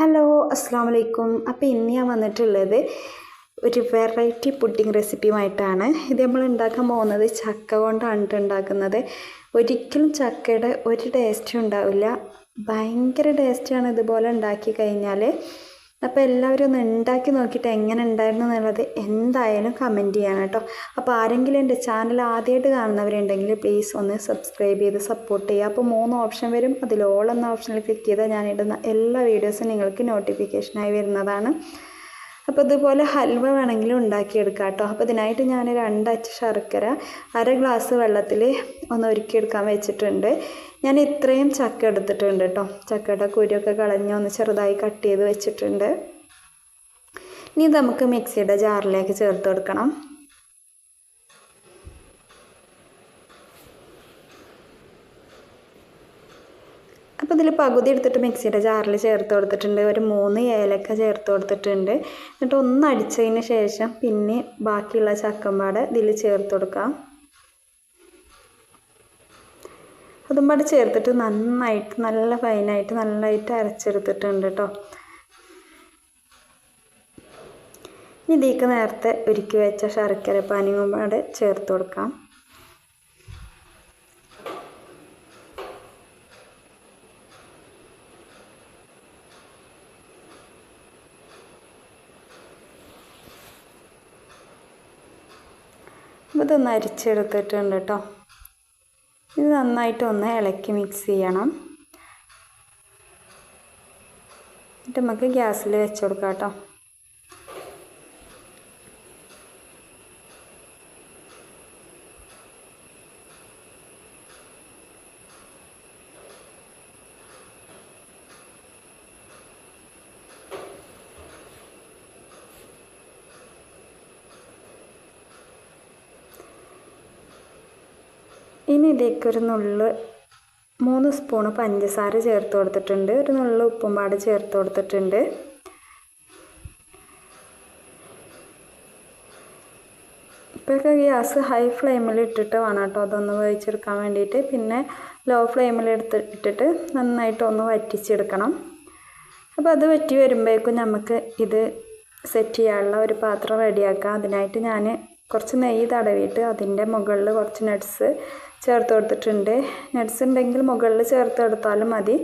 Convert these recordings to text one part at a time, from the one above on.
Hello അസ്സാം വലൈക്കും അപ്പോൾ ഇന്ന് ഞാൻ വന്നിട്ടുള്ളത് ഒരു വെറൈറ്റി പുഡിംഗ് റെസിപ്പിയുമായിട്ടാണ് ഇത് നമ്മൾ ഉണ്ടാക്കാൻ പോകുന്നത് ചക്ക കൊണ്ടാണ് ഉണ്ടാക്കുന്നത്. ഒരിക്കലും ചക്കയുടെ ഒരു ടേസ്റ്റും ഉണ്ടാവില്ല. ഭയങ്കര ടേസ്റ്റാണ് ഇതുപോലെ ഉണ്ടാക്കി കഴിഞ്ഞാൽ അപ്പോൾ എല്ലാവരും ഒന്ന് ഉണ്ടാക്കി നോക്കിയിട്ട് എങ്ങനെ ഉണ്ടായിരുന്നു എന്നുള്ളത് എന്തായാലും കമന്റ് ചെയ്യണം കേട്ടോ. അപ്പോൾ ആരെങ്കിലും എന്റെ ചാനൽ ആദ്യമായിട്ട് കാണുന്നവരുണ്ടെങ്കിൽ പ്ലീസ് ഒന്ന് സബ്സ്ക്രൈബ് ചെയ്ത് സപ്പോർട്ട് ചെയ്യുക. അപ്പോൾ മൂന്ന് ഓപ്ഷൻ വരും. അതിൽ ഓൾ എന്ന ഓപ്ഷനിൽ ക്ലിക്ക് ചെയ്താൽ ഞാൻ ഇടുന്ന എല്ലാ വീഡിയോസും നിങ്ങൾക്ക് നോട്ടിഫിക്കേഷനായി വരുന്നതാണ്. അപ്പോൾ ഇതുപോലെ ഹൽവ വേണമെങ്കിലും ഉണ്ടാക്കിയെടുക്കാം കേട്ടോ. അപ്പോൾ ഇതിനായിട്ട് ഞാൻ രണ്ടച്ച് ശർക്കര അര ഗ്ലാസ് വെള്ളത്തിൽ ഒന്ന് ഒരുക്കിയെടുക്കാൻ വെച്ചിട്ടുണ്ട്. ഞാൻ ഇത്രയും ചക്ക എടുത്തിട്ടുണ്ട് കേട്ടോ ചക്കയുടെ കുരിയൊക്കെ കളഞ്ഞ് ഒന്ന് ചെറുതായി കട്ട് ചെയ്ത് വെച്ചിട്ടുണ്ട്. ഇനി നമുക്ക് മിക്സിയുടെ ജാറിലേക്ക് ചേർത്ത് കൊടുക്കണം. അപ്പോൾ ഇതിൽ പകുതി എടുത്തിട്ട് മിക്സിയുടെ ജാറിൽ ചേർത്ത് കൊടുത്തിട്ടുണ്ട്. ഒരു മൂന്ന് ഏലക്ക ചേർത്ത് കൊടുത്തിട്ടുണ്ട്. എന്നിട്ട് ഒന്ന് അടിച്ചതിന് ശേഷം പിന്നെ ബാക്കിയുള്ള ചക്കമ്പാട് ഇതിൽ ചേർത്ത് കൊടുക്കാം. അതും പാടെ ചേർത്തിട്ട് നന്നായിട്ട് നല്ല ഫൈനായിട്ട് നല്ലതായിട്ട് അരച്ചെടുത്തിട്ടുണ്ട് കേട്ടോ ഇനി ഇതിലേക്ക് നേരത്തെ ഒരുക്കി വെച്ച ശർക്കര പാനിയും പാടെ ചേർത്ത് കൊടുക്കാം. അപ്പോൾ ഇതൊന്ന് അരിച്ചെടുത്തിട്ടുണ്ട് കേട്ടോ നന്നായിട്ട് ഒന്ന് ഇളക്കി മിക്സ് ചെയ്യണം. എന്നിട്ട് നമുക്ക് ഗ്യാസിൽ വെച്ച് കൊടുക്കാം കേട്ടോ ഇനി ഇതിലേക്ക് ഒരു നുള്ള് മൂന്ന് സ്പൂണ് പഞ്ചസാര ചേർത്ത് കൊടുത്തിട്ടുണ്ട്. ഒരു നുള്ള് ഉപ്പും പാട് ചേർത്ത് കൊടുത്തിട്ടുണ്ട്. ഇപ്പോഴൊക്കെ ഗ്യാസ് ഹൈ ഫ്ലെയിമിൽ ഇട്ടിട്ട് വേണം കേട്ടോ. അതൊന്ന് വേവിച്ചെടുക്കാൻ വേണ്ടിയിട്ട്. പിന്നെ ലോ ഫ്ലെയിമിൽ എടുത്ത് ഇട്ടിട്ട് നന്നായിട്ട് ഒന്ന് വറ്റിച്ചെടുക്കണം. അപ്പോൾ അത് വറ്റി വരുമ്പോഴേക്കും നമുക്ക് ഇത് സെറ്റ് ചെയ്യാനുള്ള ഒരു പാത്രം റെഡിയാക്കാം. അതിനായിട്ട് ഞാൻ കുറച്ച് നെയ്യ് തടവിയിട്ട് അതിന്റെ മുകളിൽ കുറച്ച് നട്ട്സ് ചേർത്ത് കൊടുത്തിട്ടുണ്ട്. നട്ട്സ് ഉണ്ടെങ്കിൽ മുകളിൽ ചേർത്ത് കൊടുത്താലും മതി.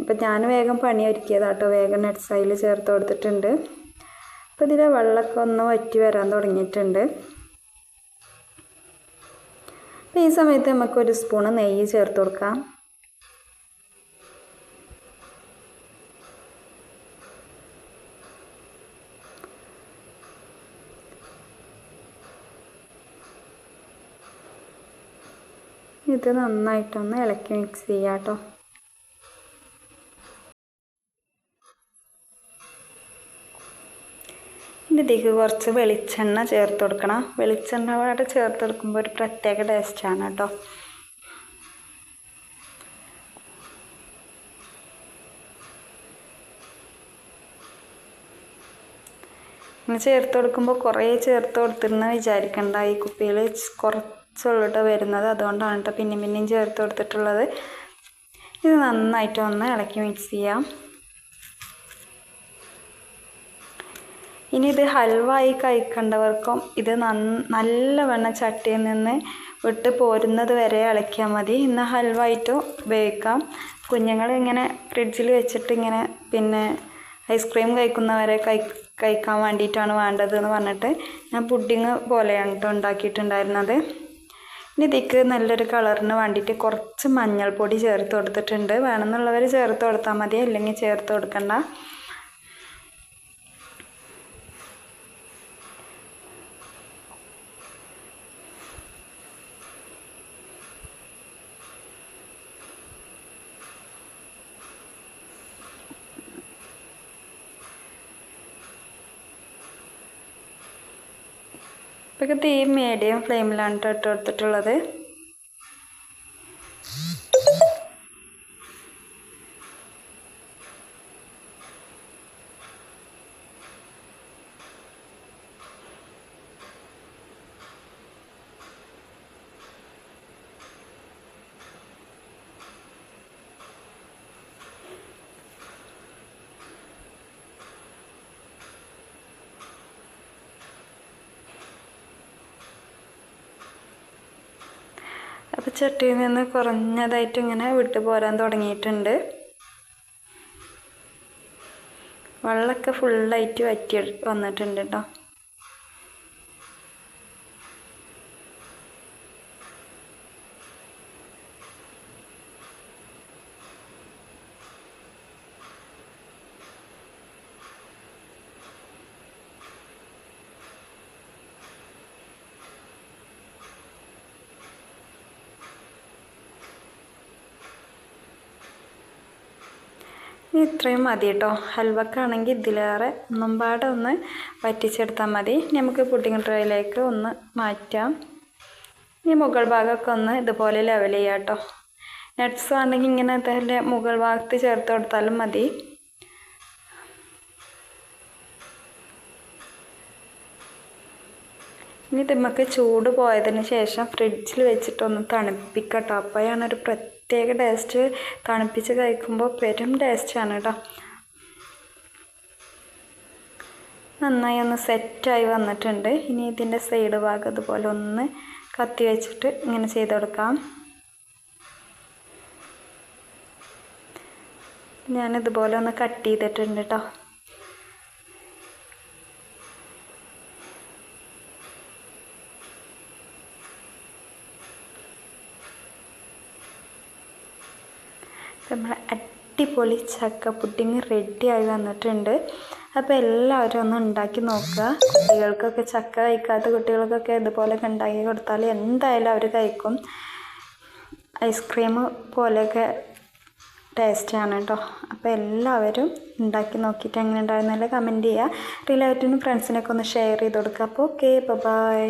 ഇപ്പം ഞാൻ വേഗം പണി ഒരുക്കിയതാട്ടോ. വേഗം നട്ട്സ് അതിൽ ചേർത്ത് കൊടുത്തിട്ടുണ്ട്. അപ്പോൾ ഇതിലെ വെള്ളമൊക്കെ ഒന്ന് വറ്റി വരാൻ തുടങ്ങിയിട്ടുണ്ട്. അപ്പോൾ ഈ സമയത്ത് നമുക്കൊരു സ്പൂണ് നെയ്യ് ചേർത്ത് കൊടുക്കാം. ഇത് നന്നായിട്ടൊന്ന് ഇളക്കി മിക്സ് ചെയ്യാം കേട്ടോ ഇതിലേക്ക് കുറച്ച് വെളിച്ചെണ്ണ ചേർത്ത് കൊടുക്കണം. വെളിച്ചെണ്ണ പാടെ ചേർത്ത് കൊടുക്കുമ്പോൾ ഒരു പ്രത്യേക ടേസ്റ്റാണ് കേട്ടോ ചേർത്ത് കൊടുക്കുമ്പോൾ കുറേ ചേർത്ത് കൊടുത്തിരുന്ന വിചാരിക്കണ്ട. ഈ കുപ്പിയിൽ കുറച്ചുള്ളിട്ട് വരുന്നത്. അതുകൊണ്ടാണ് കേട്ടോ പിന്നെയും പിന്നെയും ചേർത്ത് കൊടുത്തിട്ടുള്ളത്. ഇത് നന്നായിട്ട് ഒന്ന് ഇളക്കി മിക്സ് ചെയ്യാം. ഇനി ഇത് ഹൽവായി കഴിക്കേണ്ടവർക്കും ഇത് നല്ലവണ്ണം ചട്ടിയിൽ നിന്ന് വിട്ട് പോരുന്നത് വരെ ഇളക്കിയാൽ മതി. ഇന്ന് ഹൽവായിട്ടും ഉപയോഗിക്കാം കുഞ്ഞുങ്ങൾ ഇങ്ങനെ ഫ്രിഡ്ജിൽ വെച്ചിട്ട് ഇങ്ങനെ പിന്നെ ഐസ്ക്രീം കഴിക്കുന്നവരെ കഴി കഴിക്കാൻ വേണ്ടിയിട്ടാണ് വേണ്ടത് എന്ന് പറഞ്ഞിട്ട് ഞാൻ പുഡിങ് പോലെയാണ് കേട്ടോ ഉണ്ടാക്കിയിട്ടുണ്ടായിരുന്നത്. ഇനി ഇതിക്ക് നല്ലൊരു കളറിന് വേണ്ടിയിട്ട് കുറച്ച് മഞ്ഞൾപ്പൊടി ചേർത്ത് കൊടുത്തിട്ടുണ്ട്. വേണമെന്നുള്ളവർ ചേർത്ത് കൊടുത്താൽ മതി. അല്ലെങ്കിൽ ചേർത്ത് കൊടുക്കണ്ട. ഇപ്പൊക്കെ തീ മീഡിയം ഫ്ലെയിമിലാണ് കേട്ടോ കൊടുത്തിട്ടുള്ളത്. അപ്പോൾ ചട്ടിയിൽ നിന്ന് കുറഞ്ഞതായിട്ട് ഇങ്ങനെ വിട്ടു പോരാൻ തുടങ്ങിയിട്ടുണ്ട്. വെള്ളമൊക്കെ ഫുള്ളായിട്ട് വറ്റി വന്നിട്ടുണ്ട് കേട്ടോ ഇനി ഇത്രയും മതി കേട്ടോ. ഹൽവക്കാണെങ്കിൽ ഇതിലേറെ ഒന്നും പാടെ ഒന്ന് വറ്റിച്ചെടുത്താൽ മതി. നമുക്ക് പുഡിംഗ് ട്രേയിലേക്ക് ഒന്ന് മാറ്റാം. ഇനി മുകൾ ഭാഗമൊക്കെ ഒന്ന് ഇതുപോലെ ലെവൽ ചെയ്യാം കേട്ടോ. നട്ട്സ് ആണെങ്കിൽ ഇങ്ങനെ തന്നെ മുകൾ ഭാഗത്ത് ചേർത്ത് കൊടുത്താലും മതി. ഇനി നമുക്ക് ചൂട് പോയതിന് ശേഷം ഫ്രിഡ്ജിൽ വെച്ചിട്ടൊന്ന് തണുപ്പിക്കട്ടോ. അപ്പോഴാണ് ഒരു പ്രത്യേക ടേസ്റ്റ് തണുപ്പിച്ച് കഴിക്കുമ്പോൾ പെരും ടേസ്റ്റാണ് കേട്ടോ നന്നായി ഒന്ന് സെറ്റായി വന്നിട്ടുണ്ട്. ഇനി ഇതിന്റെ സൈഡ് ഭാഗം അതുപോലെ ഒന്ന് കത്തി വെച്ചിട്ട് ഇങ്ങനെ ചെയ്ത് കൊടുക്കാം. ഞാനിതുപോലെ ഒന്ന് കട്ട് ചെയ്തിട്ടുണ്ട് കേട്ടോ നമ്മുടെ അടിപൊളി ചക്ക പുഡിങ് റെഡിയായി വന്നിട്ടുണ്ട്. അപ്പോൾ എല്ലാവരും ഒന്ന് ഉണ്ടാക്കി നോക്കുക. കുട്ടികൾക്കൊക്കെ ചക്ക കഴിക്കാത്ത കുട്ടികൾക്കൊക്കെ ഇതുപോലെയൊക്കെ ഉണ്ടാക്കി കൊടുത്താൽ എന്തായാലും അവർ കഴിക്കും. ഐസ്ക്രീം പോലെയൊക്കെ ടേസ്റ്റാണ് കേട്ടോ. അപ്പോൾ എല്ലാവരും ഉണ്ടാക്കി നോക്കിയിട്ട് എങ്ങനെ ഉണ്ടായിരുന്നല്ലേ കമന്റ് ചെയ്യുക. റിലേറ്റീവിനും ഫ്രണ്ട്സിനൊക്കെ ഒന്ന് ഷെയർ ചെയ്ത് കൊടുക്കുക. അപ്പോൾ ഓക്കെ ബൈ